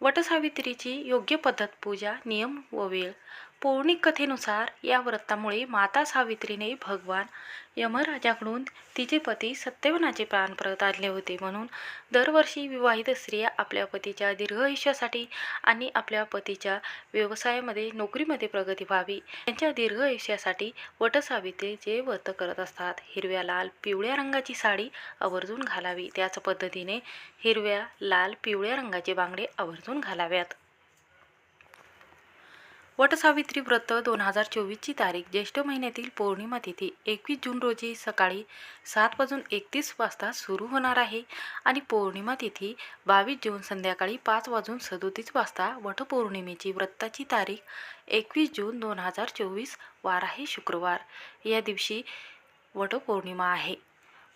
वटसावित्रीची योग्य पद्धत पूजा नियम व वेळ. पौर्णिक कथेनुसार या व्रतामुळे माता सावित्रीने भगवान यमराजाकडून तिचे पती सत्यवनाचे प्राण परत आणले होते. म्हणून दरवर्षी विवाहित स्त्रिया आपल्या पतीच्या दीर्घायुष्यासाठी आणि आपल्या पतीच्या व्यवसायामध्ये नोकरीमध्ये प्रगती व्हावी. त्यांच्या दीर्घायुष्यासाठी वटसावित्रीचे व्रत करत असतात हिरव्या लाल पिवळ्या रंगाची साडी आवर्जून घालावी. त्याच पद्धतीने हिरव्या लाल पिवळ्या रंगाचे बांगडे आवर्जून घालाव्यात. वटसावित्री व्रत दोन हजार चोवीसची तारीख ज्येष्ठ महिन्यातील पौर्णिमा तिथी एकवीस जून रोजी सकाळी सात वाजून एकतीस वाजता सुरू होणार आहे आणि पौर्णिमा तिथी बावीस जून संध्याकाळी पाच वाजून सदोतीस वाजता वटपौर्णिमेची व्रताची तारीख एकवीस जून दोन हजार चोवीस वार आहे शुक्रवार. या दिवशी वटपौर्णिमा आहे.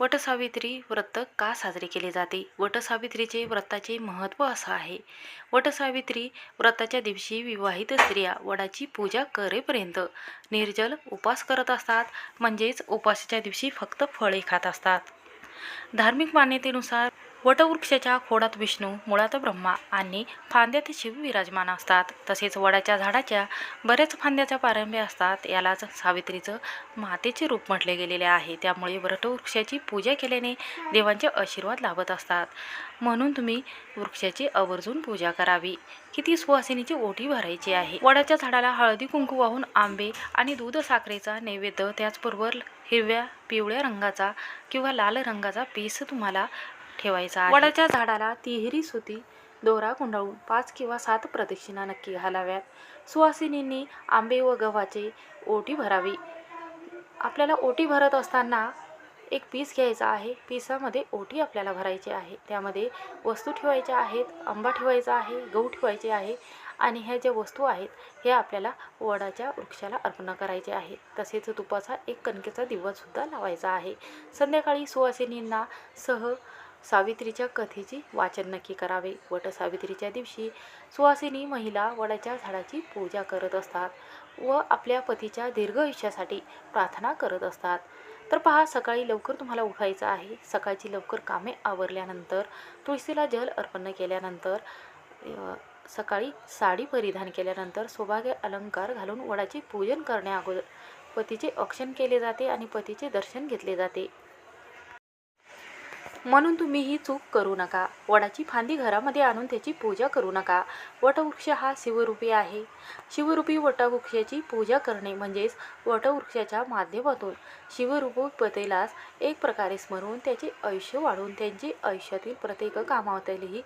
वटसावित्री व्रत का साजरे केले जाते? वटसावित्रीचे व्रताचे महत्त्व असं आहे. वटसावित्री व्रताच्या दिवशी विवाहित स्त्रिया वडाची पूजा करेपर्यंत निर्जल उपास करत असतात म्हणजेच उपासाच्या दिवशी फक्त फळे खात असतात. धार्मिक मान्यतेनुसार वटवृक्षाच्या खोडात विष्णू मुळात ब्रह्मा आणि फांद्यात शिव विराजमान असतात. तसेच वडाच्या झाडाच्या बऱ्याच फांद्याच्या पारंब्या असतात. यालाच सावित्रीचं मातेचे रूप म्हटले गेलेले आहे. त्यामुळे वटवृक्षाची पूजा केल्याने देवांचे आशीर्वाद लाभत असतात. म्हणून तुम्ही वृक्षाची आवर्जून पूजा करावी. किती सुवासिनीची ओटी भरायची आहे. वडाच्या झाडाला हळदी कुंकू वाहून आंबे आणि दूध साखरेचा नैवेद्य त्याचबरोबर हिरव्या पिवळ्या रंगाचा किंवा लाल रंगाचा पीस तुम्हाला ठेवायचा वडाच्या झाडाला तिहेरी सुती दोरा गुंडाळून पाच किंवा सात प्रदक्षिणा नक्की घालाव्यात. सुवासिनींनी आंबे व गव्हाचे ओटी भरावी. आपल्याला ओटी भरत असताना एक पीस घ्यायचा आहे. पिसामध्ये ओटी आपल्याला भरायची आहे. त्यामध्ये वस्तू ठेवायच्या आहेत. आंबा ठेवायचा आहे. गहू ठेवायचे आहे. आणि ह्या ज्या वस्तू आहेत हे आपल्याला वडाच्या वृक्षाला अर्पण करायचे आहे तसेच तुपाचा एक कणकेचा दिवासुद्धा लावायचा आहे. संध्याकाळी सुवासिनींना सह सावित्रीच्या कथेची वाचन नक्की करावे. वट सावित्रीच्या दिवशी सुवासिनी महिला वडाच्या झाडाची पूजा करत असतात व आपल्या पतीच्या दीर्घ आयुष्यासाठी प्रार्थना करत असतात. तर पहा सकाळी लवकर तुम्हाला उठायचं आहे. सकाळची लवकर कामे आवरल्यानंतर तुळशीला जल अर्पण केल्यानंतर सकाळी साडी परिधान केल्यानंतर सौभाग्य अलंकार घालून वडाचे पूजन करण्या अगोदर पतीचे औक्षण केले जाते आणि पतीचे दर्शन घेतले जाते. म्हणून तुम्ही ही चूक करू नका. वडाची फांदी घरामध्ये आणून त्याची पूजा करू नका. वटवृक्ष हा शिवरूपी आहे. शिवरूपी वटवृक्षाची पूजा करणे म्हणजेच वटवृक्षाच्या माध्यमातून शिवरूपतेलाच एक प्रकारे स्मरून त्याचे आयुष्य वाढवून त्यांचे आयुष्यातील प्रत्येक कामातही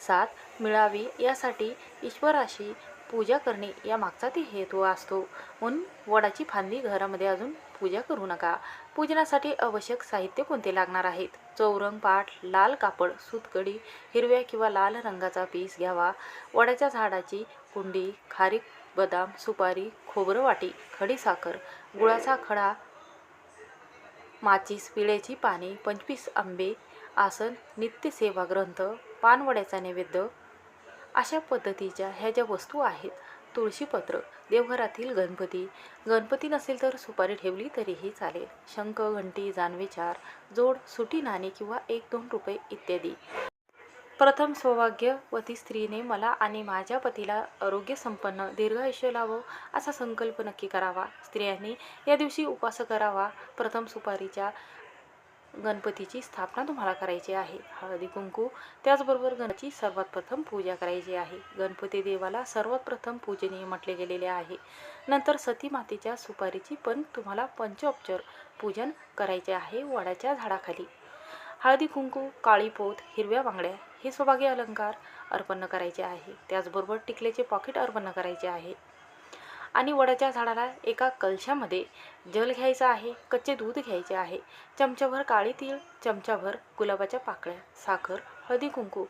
साथ मिळावी. यासाठी ईश्वराशी पूजा करणे या मागचा ते हेतू असतो. म्हणून वडाची फांदी घरामध्ये अजून पूजा करू नका. पूजनासाठी आवश्यक साहित्य कोणते लागणार आहेत? चौरंग पाट लाल कापड सूतकडी हिरव्या किंवा लाल रंगाचा पीस घ्यावा. वडाच्या झाडाची कुंडी खारीक बदाम सुपारी खोबरं वाटी खडीसाखर गुळाचा खडा माचीस पिळ्याची पाने पंचवीस आंबे आसन नित्यसेवा ग्रंथ पानवड्याचा नैवेद्य अशा पद्धतीच्या ह्या ज्या वस्तू आहेत तुळशीपत्र देवघरातील गणपती. गणपती नसेल तर सुपारी ठेवली तरीही चालेल. शंख घंटी जानवेचार जोड सुटी नाणी किंवा एक दोन रुपये इत्यादी. प्रथम सौभाग्यवती स्त्रीने मला आणि माझ्या पतीला आरोग्य संपन्न दीर्घायुष्य लावो असा संकल्प नक्की करावा. स्त्रियांनी या दिवशी उपास करावा. प्रथम सुपारीच्या गणपतीची स्थापना तुम्हाला करायची आहे. हळदी कुंकू त्याचबरोबर गणची सर्वात प्रथम पूजा करायची आहे. गणपती देवाला सर्वात प्रथम पूजनीय म्हटले गेलेले आहे. नंतर सती मातेच्या सुपारीची पण तुम्हाला पंचोपचार पूजन करायचे आहे वडाच्या झाडाखाली. हळदी कुंकू काळी पोत हिरव्या बांगड्या हे सौभाग्य अलंकार अर्पण करायचे आहे. त्याचबरोबर टिकल्याचे पॉकेट अर्पण करायचे आहे. आणि वडाच्या झाडाला एका कलशामध्ये जल घ्यायचं आहे कच्चे दूध घ्यायचे आहे. चमच्याभर काळी तीळ चमच्याभर गुलाबाच्या पाकळ्या साखर हळदी कुंकू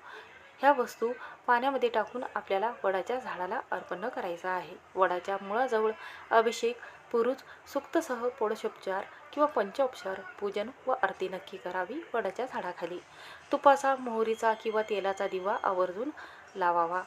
ह्या वस्तू पाण्यामध्ये टाकून आपल्याला वडाच्या झाडाला अर्पण करायचं आहे. वडाच्या मुळाजवळ अभिषेक पुरुष सुक्तसह पोडशोपचार किंवा पंचोपचार पूजन व आरती नक्की करावी वडाच्या झाडाखाली. तुपाचा मोहरीचा किंवा तेलाचा दिवा आवर्जून लावावा.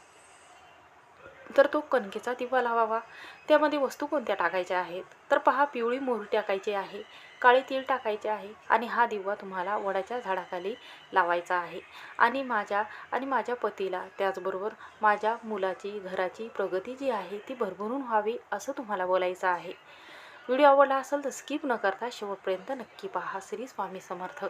तर तो कणकेचा दिवा लावावा त्यामध्ये वस्तू कोणत्या टाकायच्या आहेत? तर पहा पिवळी मोहरी टाकायची आहे काळे तीळ टाकायचे आहे आणि हा दिवा तुम्हाला वडाच्या झाडाखाली लावायचा आहे. आणि माझ्या आणि माझ्या पतीला त्याचबरोबर माझ्या मुलाची घराची प्रगती जी आहे ती भरभरून व्हावी असं तुम्हाला बोलायचं आहे. व्हिडिओ आवडला असेल तर स्किप न करता शेवटपर्यंत नक्की पहा श्री स्वामी समर्थ.